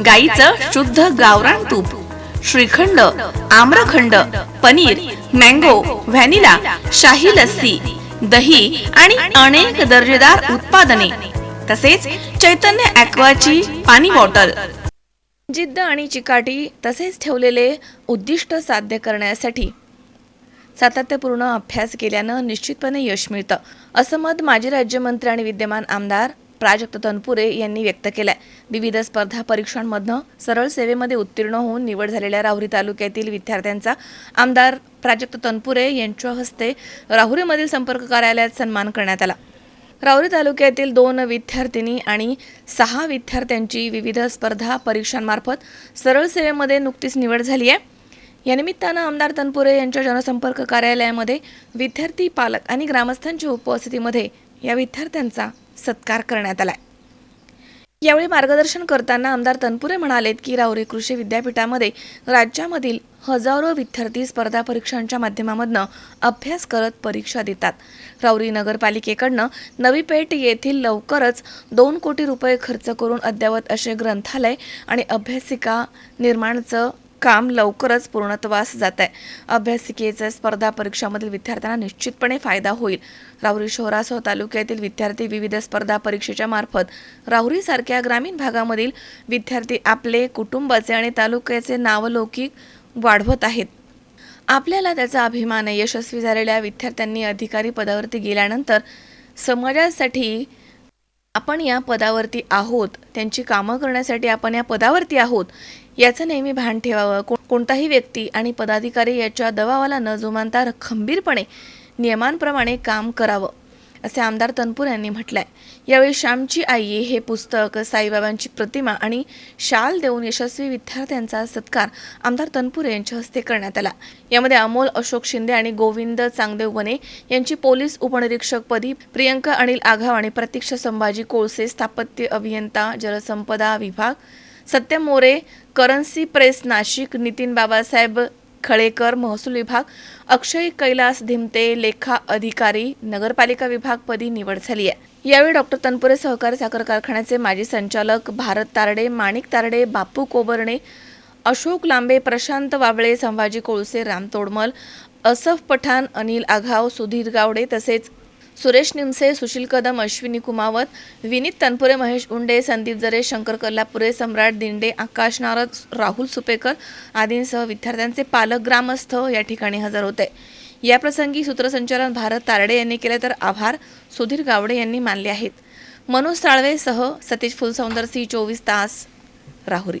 गाईचं शुद्ध गावरान तूप श्रीखंड आम्रखंड पनीर मँगो व्हॅनिला शाही लस्सी दही आणि अनेक दर्जेदार उत्पादने तसेच चैतन्य ॲक्वाची पाणी बॉटल. जिद्द आणि चिकाटी तसेच ठेवलेले उद्दिष्ट साध्य करण्यासाठी सातत्यपूर्ण अभ्यास केल्यानं निश्चितपणे यश मिळतं असं मत माजी राज्यमंत्री आणि विद्यमान आमदार प्राजक्त तनपुरे यांनी व्यक्त केलाय. विविध स्पर्धा परीक्षांमधनं सरळ सेवेमध्ये उत्तीर्ण होऊन निवड झालेल्या राहुरी तालुक्यातील विद्यार्थ्यांचा आमदार प्राजक्त तनपुरे यांच्या हस्ते राहुरीमधील संपर्क कार्यालयात सन्मान करण्यात आला. राहुरी तालुक्यातील दोन विद्यार्थिनी आणि सहा विद्यार्थ्यांची विविध स्पर्धा परीक्षांमार्फत सरळ सेवेमध्ये नुकतीच निवड झाली आहे. या निमित्तानं आमदार तनपुरे यांच्या जनसंपर्क कार्यालयामध्ये विद्यार्थी पालक आणि ग्रामस्थांच्या उपस्थितीमध्ये या विद्यार्थ्यांचा सत्कार करण्यात आला यावेळी मार्गदर्शन करताना आमदार तनपुरे म्हणालेत की राऊरे कृषी विद्यापीठामध्ये राज्यामधील हजारो विद्यार्थी स्पर्धा परीक्षांच्या माध्यमामधनं अभ्यास करत परीक्षा देतात. राऊरी नगरपालिकेकडनं नवी पेठ येथील लवकरच दोन कोटी रुपये खर्च करून अद्ययावत असे ग्रंथालय आणि अभ्यासिका निर्माणचं काम लवकरच पूर्णत्वास जात आहे अभ्यासिकेचा स्पर्धा परीक्षामधील विद्यार्थ्यांना निश्चितपणे फायदा होईल. राहुरी शहरासह तालुक्यातील विद्यार्थी विविध स्पर्धा परीक्षेच्या मार्फत राहुरीसारख्या ग्रामीण भागामधील विद्यार्थी आपले कुटुंबाचे आणि तालुक्याचे नावलौकिक वाढवत आहेत. आपल्याला त्याचा अभिमान आहे यशस्वी झालेल्या विद्यार्थ्यांनी अधिकारी पदावरती गेल्यानंतर समाजासाठी आपण या पदावरती आहोत त्यांची कामं करण्यासाठी आपण या पदावरती आहोत याचं नेहमी भान ठेवावं. को कोणताही व्यक्ती आणि पदाधिकारी याच्या दबावाला न जुमानता खंबीरपणे नियमांप्रमाणे काम करावं. असे आमदार तनपूर यांनी म्हटलंय. यावेळी श्यामची आई हे पुस्तक साईबाबांची प्रतिमा आणि शाल देऊन यशस्वी विद्यार्थ्यांचा सत्कार आमदार तनपुरे यांच्या हस्ते करण्यात आला. यामध्ये अमोल अशोक शिंदे आणि गोविंद चांगदेव वने यांची पोलीस उपनिरीक्षकपदी प्रियंका अनिल आघाव आणि प्रतीक्षा संभाजी कोळसे स्थापत्य अभियंता जलसंपदा विभाग सत्यम मोरे करन्सी प्रेस नाशिक नितीन बाबासाहेब खळेकर महसूल विभाग अक्षय कैलास धिमते लेखा अधिकारी नगरपालिका विभागपदी निवड झाली आहे. यावेळी डॉक्टर तनपुरे सहकारी साखर कारखान्याचे माजी संचालक भारत तारडे माणिक तारडे बापू कोबर्णे अशोक लांबे प्रशांत वाबळे संभाजी कोळसे राम तोडमल असफ पठाण अनिल आघाव सुधीर गावडे तसेच सुरेश निमसे सुशील कदम अश्विनी कुमावत विनीत तनपुरे महेश उंडे संदीप जरे शंकर कल्लापुरे सम्राट दिंडे आकाश नारद राहुल सुपेकर आदींसह विद्यार्थ्यांचे पालक ग्रामस्थ या ठिकाणी हजर होते. या प्रसंगी सूत्रसंचालन भारत तारडे यांनी केले तर आभार सुधीर गावडे यांनी मानले आहेत. मनोज साळवेसह सतीश फुलसौंदर सी चोवीस तास राहुरी.